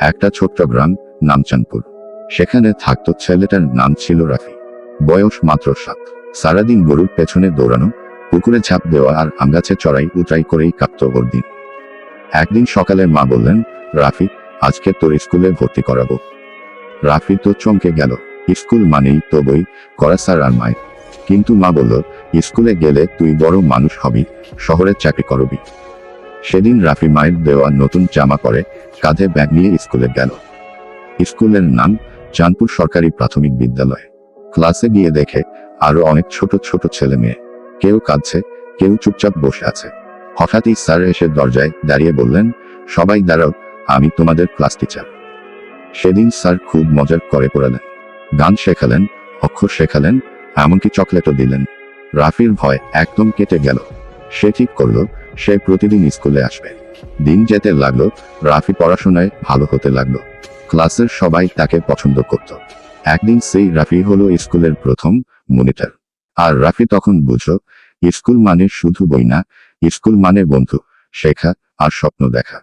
একটা ছোট্ট গ্রাম নামচানপুর সেখানে থাকতো ছেলেটার নাম ছিল রাফি। বয়স মাত্র সাত। সারাদিন গরুর পেছনে দৌড়ানো, পুকুরে ঝাঁপ দেওয়া আর আমগাছে চড়াই উতরাই করেই কাটত ওর দিন। একদিন সকালে মা বললেন, রাফি, আজকে তোর স্কুলে ভর্তি করাবো। রাফি তো চমকে গেল, স্কুল মানেই তো বই, করা স্যার আর মায়ের। কিন্তু মা বলল, স্কুলে গেলে তুই বড় মানুষ হবি, শহরে চাকরি করবি। সেদিন রাফি মায়ের দেওয়া নতুন জামা পরে কাঁধে ব্যাগ নিয়ে স্কুলে গেল। স্কুলের নাম চাঁদপুর সরকারি প্রাথমিক বিদ্যালয়। ক্লাসে গিয়ে দেখে আরও অনেক ছোট ছোট ছেলে মেয়ে। কেউ কাঁদছে, কেউ চুপচাপ বসে আছে। হঠাৎই স্যার এসে দরজায় দাঁড়িয়ে বললেন, সবাই দাঁড়াও, আমি তোমাদের ক্লাস টিচার। সেদিন স্যার খুব মজার করে পড়ালেন। গান শেখালেন, অক্ষর শেখালেন, এমনকি চকলেটও দিলেন। রাফির ভয় একদম কেটে গেল। সে ঠিক করল, সে প্রতিদিন স্কুলে আসবে। দিন যেতে লাগল, রাফি পড়াশোনায় ভালো হতে লাগল। ক্লাসের সবাই তাকে পছন্দ করত। একদিন সেই রাফি হলো স্কুলের প্রথম মনিটর। আর রাফি তখন বুঝো স্কুল মানে শুধু বই না, স্কুল মানে বন্ধু, শেখা আর স্বপ্ন দেখা।